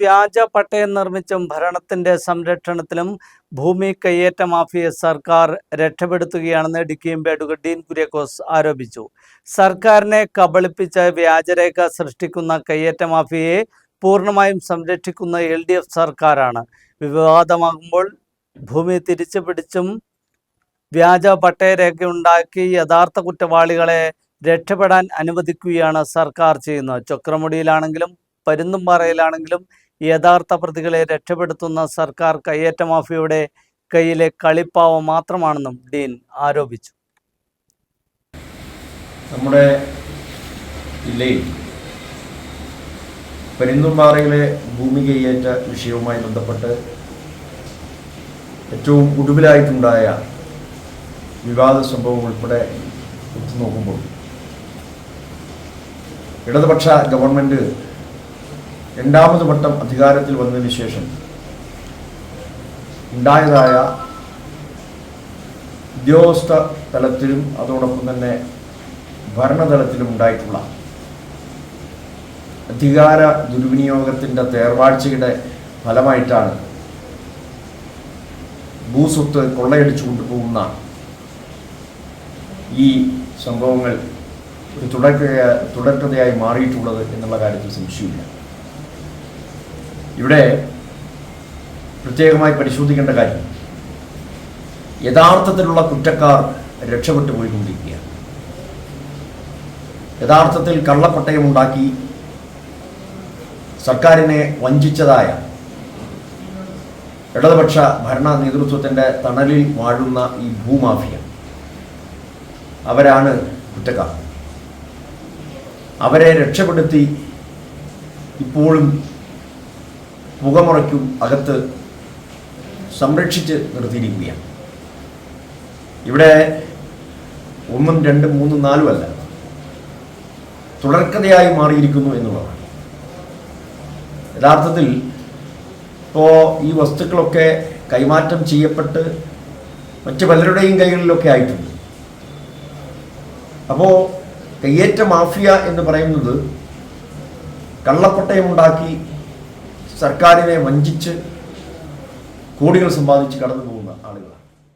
വ്യാജ പട്ടയം നിർമ്മിച്ചും ഭരണത്തിന്റെ സംരക്ഷണത്തിലും ഭൂമി കയ്യേറ്റ മാഫിയെ സർക്കാർ രക്ഷപ്പെടുത്തുകയാണെന്ന് അഡ്വക്കേറ്റ് ഡീൻ കുര്യാക്കോസ് ആരോപിച്ചു. സർക്കാരിനെ കബളിപ്പിച്ച് വ്യാജരേഖ സൃഷ്ടിക്കുന്ന കയ്യേറ്റ മാഫിയെ പൂർണമായും സംരക്ഷിക്കുന്ന എൽ ഡി എഫ് സർക്കാരാണ്. വിവാദമാകുമ്പോൾ ഭൂമി തിരിച്ചു പിടിച്ചും വ്യാജ പട്ടയരേഖ ഉണ്ടാക്കി യഥാർത്ഥ കുറ്റവാളികളെ രക്ഷപ്പെടാൻ അനുവദിക്കുകയാണ് സർക്കാർ ചെയ്യുന്നത്. ചക്രമുടിയിലാണെങ്കിലും പരുന്തുംപാറയിലാണെങ്കിലും യഥാർത്ഥ പ്രതികളെ രക്ഷപ്പെടുത്തുന്ന സർക്കാർ കയ്യേറ്റ മാഫിയയുടെ കയ്യിലെ കളിപ്പാവ മാത്രമാണെന്നും ഡീൻ ആരോപിച്ചു. നമ്മുടെ ജില്ലയിൽ പെരിന്തുംപാറയിലെ ഭൂമി കയ്യേറ്റ വിഷയവുമായി ബന്ധപ്പെട്ട് ഏറ്റവും ഒടുവിലായിട്ടുണ്ടായ വിവാദ സംഭവം ഉൾപ്പെടെ ഒത്തുനോക്കുമ്പോൾ ഇടതുപക്ഷ ഗവൺമെന്റ് രണ്ടാമത് വട്ടം അധികാരത്തിൽ വന്നതിന് ശേഷം ഉണ്ടായതായ ഉദ്യോഗസ്ഥ തലത്തിലും അതോടൊപ്പം തന്നെ ഭരണതലത്തിലും ഉണ്ടായിട്ടുള്ള അധികാര ദുർവിനിയോഗത്തിന്റെ തേർവാഴ്ചയുടെ ഫലമായിട്ടാണ് ഭൂസ്വത്ത് കൊള്ളയടിച്ചു കൊണ്ടുപോകുന്ന ഈ സംഭവങ്ങൾ ഒരു തുടർക്കയ തുടർക്കഥയായി മാറിയിട്ടുള്ളത് എന്നുള്ള കാര്യത്തിൽ സംശയമില്ല. ഇവിടെ പ്രത്യേകമായി പരിശോധിക്കേണ്ട കാര്യം. യഥാർത്ഥത്തിലുള്ള കുറ്റക്കാർ രക്ഷപ്പെട്ടു പോയിക്കൊണ്ടിരിക്കുകയാണ്. യഥാർത്ഥത്തിൽ കള്ളപ്പട്ടയമുണ്ടാക്കി സർക്കാരിനെ വഞ്ചിച്ചതായ ഇടതുപക്ഷ ഭരണ നേതൃത്വത്തിന്റെ തണലിൽ വാഴുന്ന ഈ ഭൂമാഫിയ. അവരാണ് കുറ്റക്കാർ. അവരെ രക്ഷപ്പെടുത്തി ഇപ്പോഴും പുകമുറയ്ക്കും അകത്ത് സംരക്ഷിച്ച് നിർത്തിയിരിക്കുകയാണ്. ഇവിടെ ഒന്നും രണ്ടും മൂന്നും നാലുമല്ല തുടർക്കഥയായി മാറിയിരിക്കുന്നു എന്നുള്ളതാണ്. യഥാർത്ഥത്തിൽ ഇപ്പോൾ ഈ വസ്തുക്കളൊക്കെ കൈമാറ്റം ചെയ്യപ്പെട്ട് മറ്റ് പലരുടെയും കൈകളിലൊക്കെ ആയിട്ടുണ്ട്. അപ്പോൾ കയ്യേറ്റ മാഫിയ എന്ന് പറയുന്നത് കള്ളപ്പട്ടയമുണ്ടാക്കി സർക്കാരിനെ വഞ്ചിച്ച് കോടികൾ സമ്പാദിച്ച് കടന്നു പോകുന്ന ആളുകളാണ്.